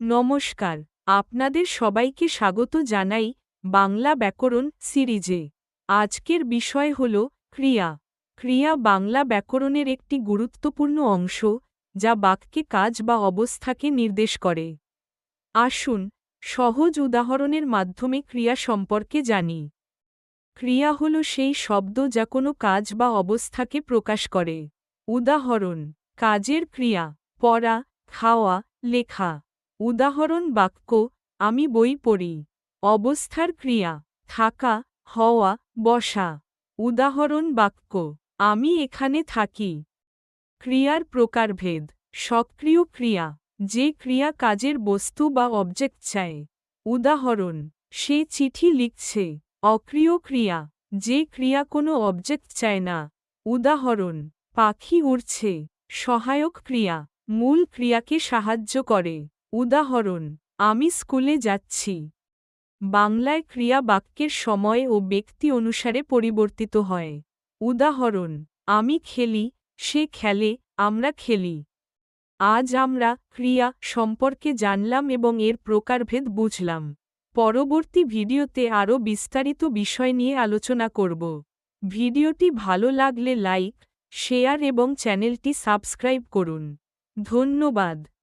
নমস্কার, আপনাদের সবাইকে স্বাগত জানাই বাংলা ব্যাকরণ সিরিজে। আজকের বিষয় হল ক্রিয়া। ক্রিয়া বাংলা ব্যাকরণের একটি গুরুত্বপূর্ণ অংশ, যা বাক্যে কাজ বা অবস্থাকে নির্দেশ করে। আসুন, সহজ উদাহরণের মাধ্যমে ক্রিয়া সম্পর্কে জানি। ক্রিয়া হল সেই শব্দ যা কোনো কাজ বা অবস্থাকে প্রকাশ করে। উদাহরণ, কাজের ক্রিয়া, পড়া, খাওয়া, লেখা। উদাহরণ বাক্য, আমি বই পড়ি। অবস্থার ক্রিয়া, থাকা, হওয়া, বসা। উদাহরণ বাক্য, আমি এখানে থাকি। ক্রিয়ার প্রকারভেদ, সক্রিয় ক্রিয়া, যে ক্রিয়া কাজের বস্তু বা অবজেক্ট চায়। উদাহরণ, সে চিঠি লিখছে, অক্রিয় ক্রিয়া, যে ক্রিয়া কোনো অবজেক্ট চায় না। উদাহরণ, পাখি উড়ছে, সহায়ক ক্রিয়া, মূল ক্রিয়াকে সাহায্য করে। উদাহরণ, আমি স্কুলে যাচ্ছি। বাংলায় ক্রিয়া বাক্যের সময় ও ব্যক্তি অনুসারে পরিবর্তিত হয়। উদাহরণ, আমি খেলি, সে খেলে, আমরা খেলি। আজ আমরা ক্রিয়া সম্পর্কে জানলাম এবং এর প্রকারভেদ বুঝলাম। পরবর্তী ভিডিওতে আরও বিস্তারিত বিষয় নিয়ে আলোচনা করব। ভিডিওটি ভালো লাগলে লাইক, শেয়ার এবং চ্যানেলটি সাবস্ক্রাইব করুন। ধন্যবাদ।